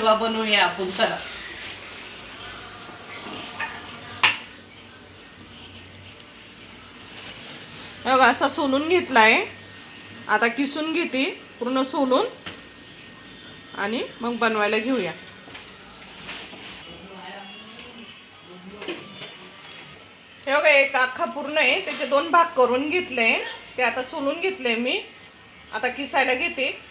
हलवा बनवूया आपण चला. बघा असा सोलून घेतलाय. आता किसून घेते पूर्ण सोलून. आणि मग बनवायला घेऊया. हे बघा एक अख्खा पूर्ण आहे. त्याचे दोन भाग करून घेतले. ते आता सोलून घेतले मी. आता किसायला घेते.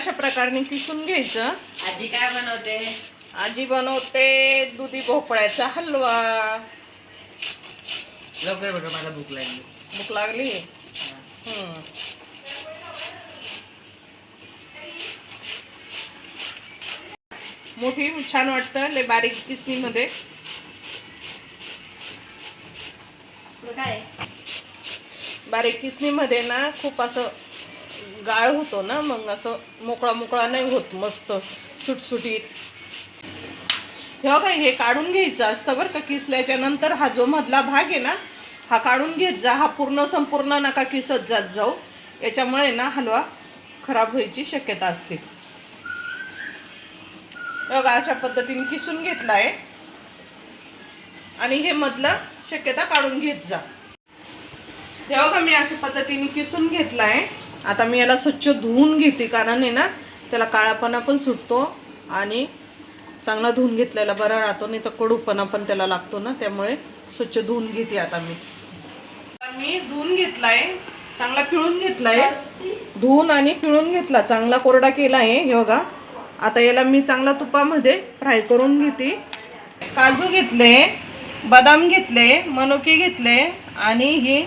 अशा प्रकारे किसून घ्यायचं. आधी काय बनवते? आजी बनवते दुधी भोपळ्याचा हलवा. लवकर बघा मला भूक लागली. भूक लागली? हम्म. मोठी छान वाटतं लय बारीक किसणीमध्ये. बारीक किसणीमध्ये ना खूप असं गाळ होतो ना मग असं मोकळा मोकळा नाही होत मस्त सुटसुटीत. हे काय हे काढून घ्यायचं असतं बरं का किसल्याच्या नंतर. हा जो मधला भाग आहे ना हा काढून घेत जा. हा पूर्ण संपूर्ण नका किसत जात जाऊ. याच्यामुळे ना हलवा खराब व्हायची शक्यता असते. बघा अशा पद्धतीने किसून घेतला आहे. आणि हे मधलं शक्यता काढून घेत जा. हे बघा मी अशा पद्धतीने किसून घेतला आहे. आता मी याला स्वच्छ धुवून घेते कारण आहे ना त्याला काळापणा पण सुटतो आणि चांगला धुवून घेतलेला बरा राहतो नाही तर कडूपणा पण त्याला लागतो ना त्यामुळे स्वच्छ धुवून घेते आता मी. मी धुवून घेतलाय चांगला पिळून घेतलाय. धुवून आणि पिळून घेतला चांगला कोरडा केला आहे हे बघा. आता याला मी चांगला तुपामध्ये फ्राय करून घेते. काजू घेतले बदाम घेतले मनुके घेतले आणि ही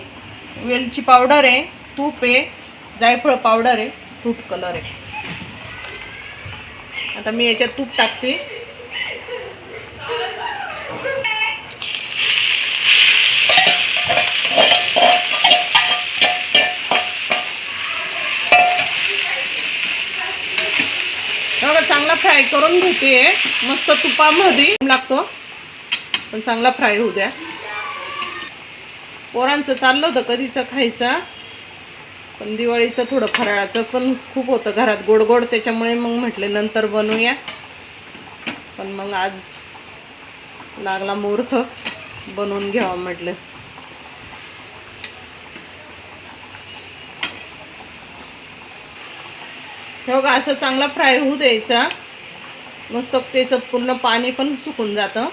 वेलची पावडर आहे तूप आहे. जायफळ पावडर आहे फ्रूट कलर आहे. आता मी याच्यात तूप टाकते. चांगला फ्राय करून घेते. मस्त तुपामध्ये लागतो. पण चांगला फ्राय होऊ द्या. पोरांचं चाललं होतं कधीचं खायचं? पण दिवाळीचं थोडं फराळाचं पण खूप होतं घरात गोड गोड त्याच्यामुळे मग म्हटले नंतर बनवूया. पण मग आज लागला मुहूर्त बनवून घ्यावा म्हटलं. हे बघा असं चांगला फ्राय होऊ द्यायचा. मस्त त्याचं पूर्ण पाणी पण सुकून जातं.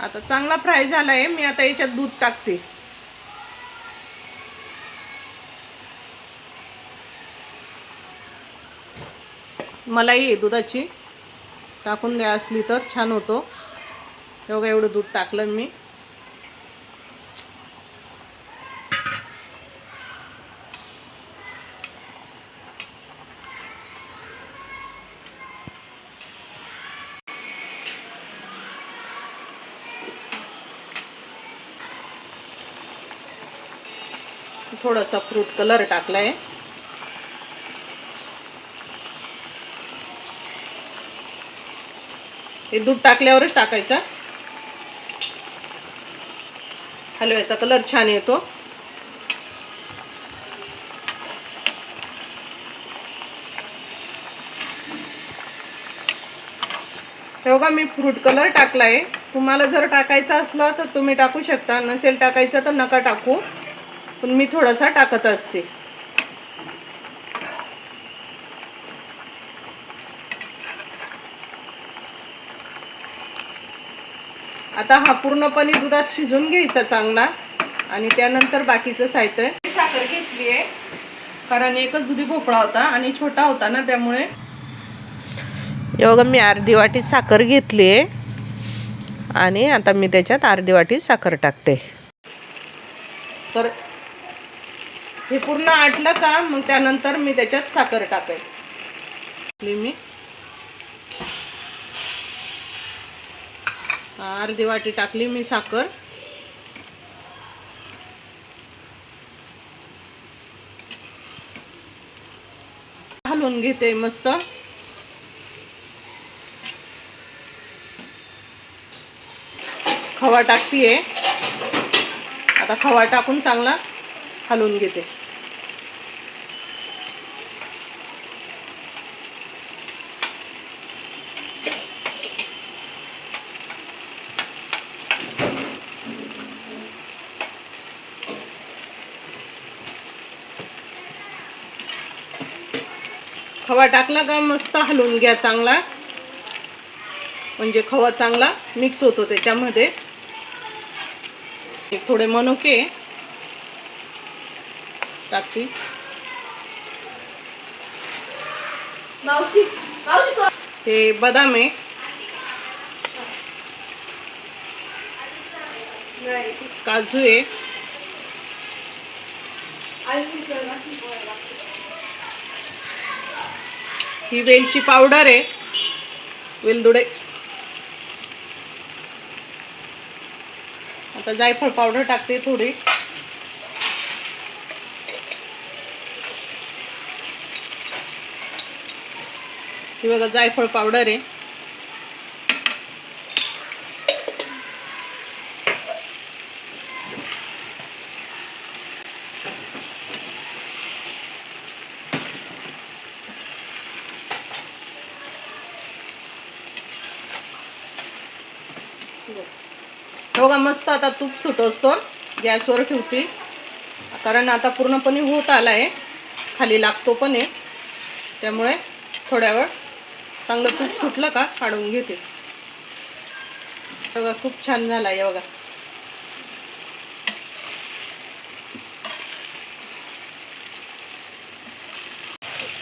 आता चांगला फ्राय झाला आहे मी आता याच्यात दूध टाकते. मलाई आहे दुधाची. टाकून द्या असली तर छान होतो. एवढं एवढं दूध टाकलं मी. थोडासा फ्रूट कलर टाकलाय. हे दूध टाकल्यावरच टाकायचं. हलव्याचा कलर छान येतो. हे बघा मी फ्रूट कलर टाकलाय. तुम्हाला जर टाकायचा असला तर तुम्ही टाकू शकता. नसेल टाकायचं तर नका टाकू. पण मी थोडासा टाकत असते. आता हा पूर्णपणे दुधात शिजून घ्यायचा चांगला आणि त्यानंतर बाकीचं साहित्य. साखर घेतली आहे. कारण एकच दुधी भोपळा होता आणि छोटा होता ना त्यामुळे. एवढं मी अर्धी वाटी साखर घेतली आहे. आणि आता मी त्याच्यात अर्धी वाटी साखर टाकते. तर हे पूर्ण आटलं का मग त्यानंतर मी त्याच्यात साखर टाकेल. मी. अर्धी वाटी टाकली मी साखर. हलवून घेते मस्त. खवा टाकतीये. आता खवा टाकून चांगला हलवून घेते. खवा टाकला का मस्त हलवून घ्या चांगला. म्हणजे खवा चांगला मिक्स होतो त्याच्यामध्ये. एक थोडे मनुके टाकते तो हे बदाम आहे. काजू आहे. ही वेलची पावडर आहे. वेलदुडे. आता जायफळ पावडर टाकते थोडी. ही बघा जायफळ पावडर आहे. बघा मस्त आता तूप सुटोसतो. गॅसवर ठेवते. कारण आता पूर्णपणे होत आला आहे खाली लागतो पण आहे. त्यामुळे थोड्या वेळ चांगलं तूप सुटलं का काढून घेते. बघा खूप छान झाला आहे बघा.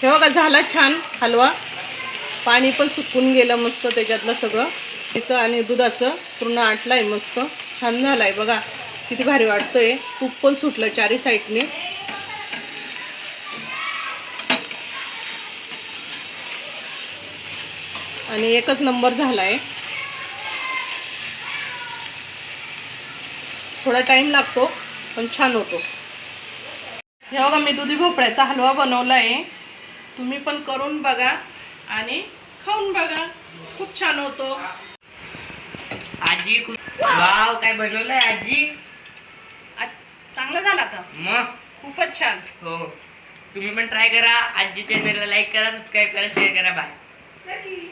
हे बघा झाला छान हलवा. पाणी पण सुकून गेलं मस्त त्याच्यातलं सगळं. त्याचं आणि दुधाचं पूर्ण आटलं आहे मस्त. छान झालं आहे बघा किती भारी वाटतंय. तूप पण सुटलं चारी साईडने. आणि एकच नंबर झाला आहे थोडा टाईम लागतो पण छान होतो. हे बघा मी दुधी भोपळ्याचा हलवा बनवला आहे तुम्ही पण करून बघा आणि खाऊन बघा. खूप छान होतो. आजी वाव काय बनवलंय आजी? आज चांगला झाला का? मग? खूपच छान. हो. तुम्ही पण ट्राय करा. आजी चॅनलला लाईक करा सबस्क्राईब करा शेअर करा. बाय